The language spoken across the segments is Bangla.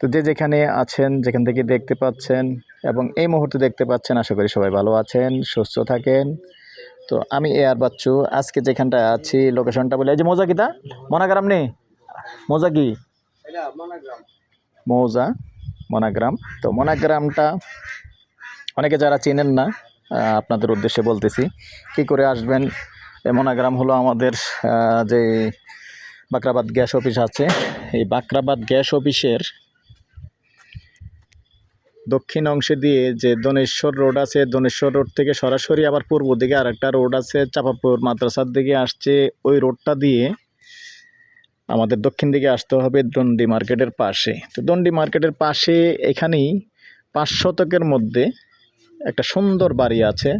তো যে যেখানে আছেন যেখান থেকে দেখতে পাচ্ছেন এবং এই মুহূর্তে দেখতে পাচ্ছেন আশা করি সবাই ভালো আছেন সুস্থ থাকেন। তো আমি এ আর বাচ্চু আজকে যেখানটায় আছি লোকেশনটা বলে। এই যে মৌজা কিতা মনাগ্রাম নেই মৌজা কি? মৌজা মনাগ্রাম। তো মনাগ্রামটা অনেকে যারা চেনেন না আপনাদের উদ্দেশ্যে বলতেছি কি করে আসবেন? এই মনাগ্রাম হলো আমাদের যে বাকরাবাদ গ্যাস অফিস আছে। এই বাকরাবাদ গ্যাস অফিসের দক্ষিণ অংশে দিয়ে যে দনেশ্বর রোড আছে দনেশ্বর রোড থেকে সরাসরি আবার পূর্ব দিকে আরেকটা রোড আছে চাপাপুর মাদ্রাসার দিকে আসছে। ওই রোডটা দিয়ে আমাদের দক্ষিণ দিকে আসতে হবে দণ্ডি মার্কেটের পাশে। তো দণ্ডি মার্কেটের পাশে এখানেই পাঁচ শতকের মধ্যে একটা সুন্দর বাড়ি আছে।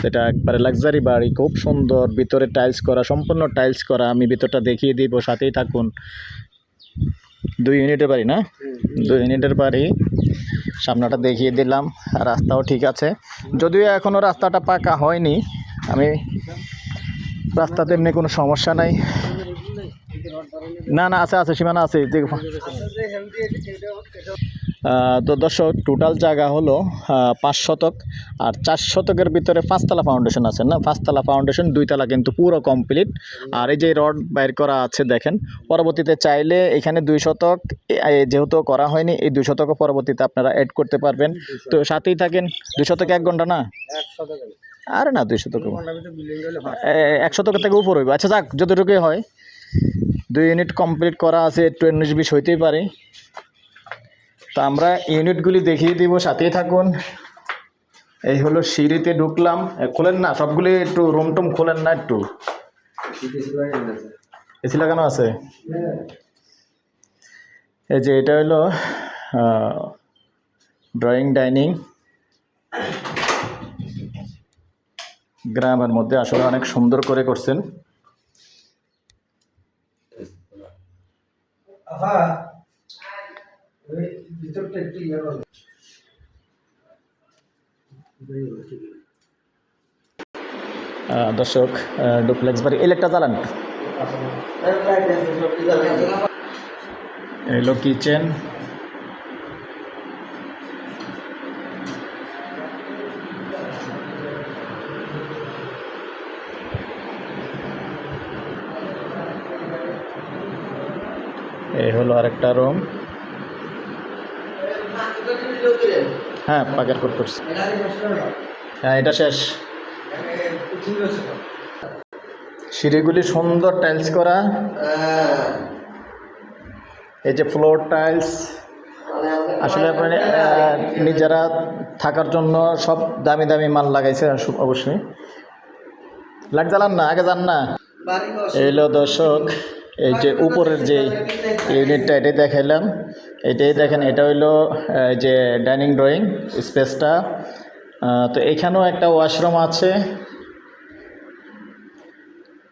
সেটা একবারে লাক্সারি বাড়ি খুব সুন্দর। ভিতরে টাইলস করা সম্পূর্ণ টাইলস করা। আমি ভিতরটা দেখিয়ে দিব সাথেই থাকুন। দুই ইউনিটের বাড়ি না? দুই ইউনিটের বাড়ি। সামনাটা দেখিয়ে দিলাম, রাস্তাও ঠিক আছে। যদিও এখনও রাস্তাটা পাকা হয়নি, আমি রাস্তাতে এমনি কোনো সমস্যা নাই। না না, আছে আছে, সীমানা আছে তো দর্শক টোটাল জায়গা হলো পাঁচ শতক, আর চার শতকের ভিতরে পাঁচতলা ফাউন্ডেশন আছে না? পাঁচতলা ফাউন্ডেশন দুইতলা কিন্তু পুরো কমপ্লিট আর এই যে রড বাইর করা আছে, দেখেন, পরবর্তীতে চাইলে এখানে দুই শতক যেহেতু করা হয়নি, এই দুই শতকও পরবর্তীতে আপনারা অ্যাড করতে পারবেন। তো সাথেই থাকেন, দুই শতক এক ঘণ্টা না? আরে না, দুই শতক এক শতকের থেকে উপর হইব। আচ্ছা যাক, যতটুকুই হয়, দুই ইউনিট কমপ্লিট করা আছে, একটু উনিশ বিশ হইতেই পারে। তো আমরা ইউনিটগুলি দেখিয়ে দিব, সাথেই থাকুন। এই হলো সিঁড়িতে ঢুকলাম। খোলেন না? সবগুলি একটু রুম টুম খোলেন না একটু? এসি লাগানো আছে? এই যে এটা হলো ড্রয়িং ডাইনিং গ্রামের মধ্যে আসলে অনেক সুন্দর করে করছেন। আহা। ভিতরটা একটু ইয়ে দর্শক ডুপ্লেক্স বাড়ি ইলেকট্রা চালান এই হলো কিচেন। এই হলো আরেকটা রুম। হ্যাঁ পাকের কোট করছি। হ্যাঁ এটা শেষ। সিঁড়িগুলি সুন্দর টাইলস করা। এই যে ফ্লোর টাইলস আসলে আপনার নিজেরা থাকার জন্য সব দামি দামি মাল লাগাইছে অবশ্যই। লাইট জ্বালান না আগে যান না। এলো দর্শক। এই যে উপরের যে ইউনিটটা এটাই দেখাইলাম। এটাই দেখেন এটা হইল যে ডাইনিং ড্রয়িং স্পেসটা। তো এখানেও একটা ওয়াশরুম আছে।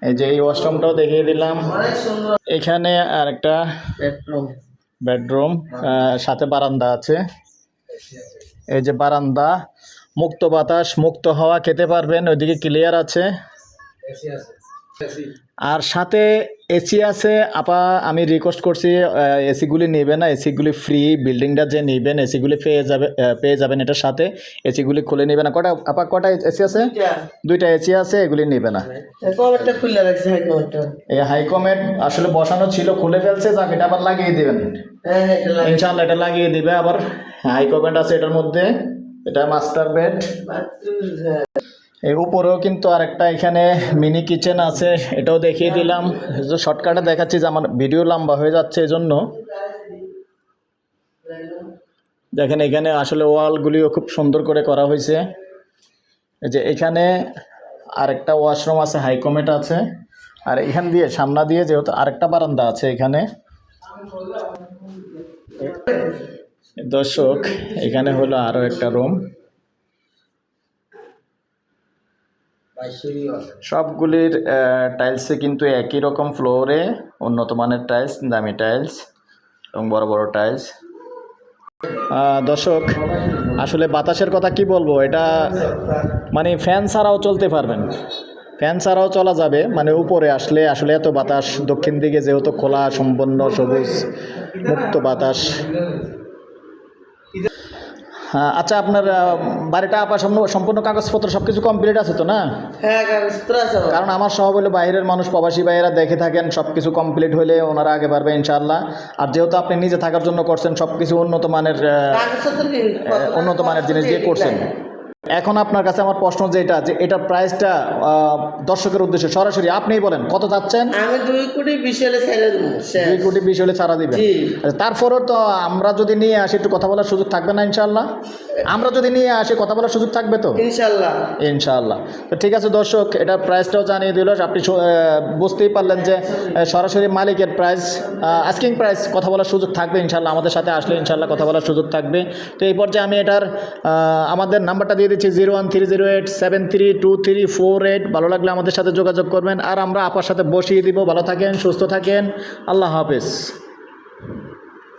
এই যে এই ওয়াশরুমটাও দেখিয়ে দিলাম। এখানে আর একটা বেডরুম সাথে বারান্দা আছে। এই যে বারান্দা মুক্ত বাতাস মুক্ত হাওয়া খেতে পারবেন ওইদিকে ক্লিয়ার আছে। আর সাথে এসি আছে। আপা আমি রিকোয়েস্ট করছি এসিগুলি নেবে না। এসিগুলি ফ্রি বিল্ডিংটা যে নেবেন এসিগুলি পেয়ে যাবে পেয়ে যাবেন এটার সাথে। এসিগুলি খুলে নেবে না। কটা আপা কটা এসি আছে? দুইটা। এসি আছে এগুলি নেবে না। হ্যাঁ এই হাইকমেট আসলে বসানো ছিল খুলে ফেলছে যাক এটা আবার লাগিয়ে দেবেন। হ্যাঁ এটা ইনশাল্লাহ এটা লাগিয়ে দিবে আবার। হাইকমেট আছে এটার মধ্যে। এটা মাস্টার বেড এই উপরেও কিন্তু আরেকটা এখানে মিনি কিচেন আছে, এটাও দেখিয়ে দিলাম। শর্টকাটে দেখাচ্ছি যে আমার ভিডিও লম্বা হয়ে যাচ্ছে এই জন্য দেখেন এখানে আসলে ওয়ালগুলিও খুব সুন্দর করে করা হয়েছে। এই যে এখানে আরেকটা ওয়াশরুম আছে হাইকমেট আছে। আর এখান দিয়ে সামনা দিয়ে যেহেতু আরেকটা বারান্দা আছে এখানে। দর্শক, এখানে হলো আরও একটা রুম সবগুলির টাইলসে কিন্তু একই রকম ফ্লোরে উন্নত মানের টাইলস দামি টাইলস এবং বড় বড় টাইলস দর্শক, আসলে বাতাসের কথা কি বলব? এটা মানে ফ্যান ছাড়াও চলতে পারবেন। ফ্যান ছাড়াও চলা যাবে মানে উপরে আসলে আসলে এত বাতাস, দক্ষিণ দিকে যেহেতু খোলা সম্পন্ন সবুজ, মুক্ত বাতাস। হ্যাঁ, আচ্ছা আপনার বাড়িটা আপনার সম্পূর্ণ- সম্পূর্ণ কাগজপত্র সব কিছু কমপ্লিট আছে তো না? হ্যাঁ কাগজপত্র আছে কারণ আমার সহ হলো বাইরের মানুষ প্রবাসী ভাইয়েরা দেখে থাকেন সব কিছু কমপ্লিট হলে ওনারা আগে পারবে ইনশাল্লাহ আর যেহেতু আপনি নিজে থাকার জন্য করছেন সব কিছু উন্নত মানের উন্নত মানের জিনিস দিয়ে করছেন। এখন আপনার কাছে আমার প্রশ্ন যেটা যে এটার প্রাইসটা আহ, দর্শকের উদ্দেশ্যে সরাসরি আপনিই বলেন কত চাচ্ছেন? আমি দুই কোটি বিশ হলে ছেড়ে দেবো। দুই কোটি বিশ হলে ছাড়া দিবেন। জি। আচ্ছা, তারপরেও তো আমরা যদি নিয়ে আসি একটু কথা বলার সুযোগ থাকবে না ইনশাল্লাহ আমরা যদি নিয়ে আসি কথা বলার সুযোগ থাকবে তো? ইনশাল্লাহ ইনশাআল্লাহ। তো ঠিক আছে দর্শক এটার প্রাইসটাও জানিয়ে দিল আপনি বুঝতেই পারলেন যে সরাসরি মালিকের প্রাইস আস্কিং প্রাইস কথা বলার সুযোগ থাকবে ইনশাল্লাহ আমাদের সাথে আসলে ইনশাল্লাহ কথা বলার সুযোগ থাকবে। তো এই পর্যায়ে আমি এটার আমাদের নাম্বারটা দিয়ে দিচ্ছি zero one three zero eight seven three two three four eight. ভালো লাগলে আমাদের সাথে যোগাযোগ করবেন। আর আমরা আপার সাথে বসিয়ে দিব। ভালো থাকেন, সুস্থ থাকেন। আল্লাহ হাফেজ।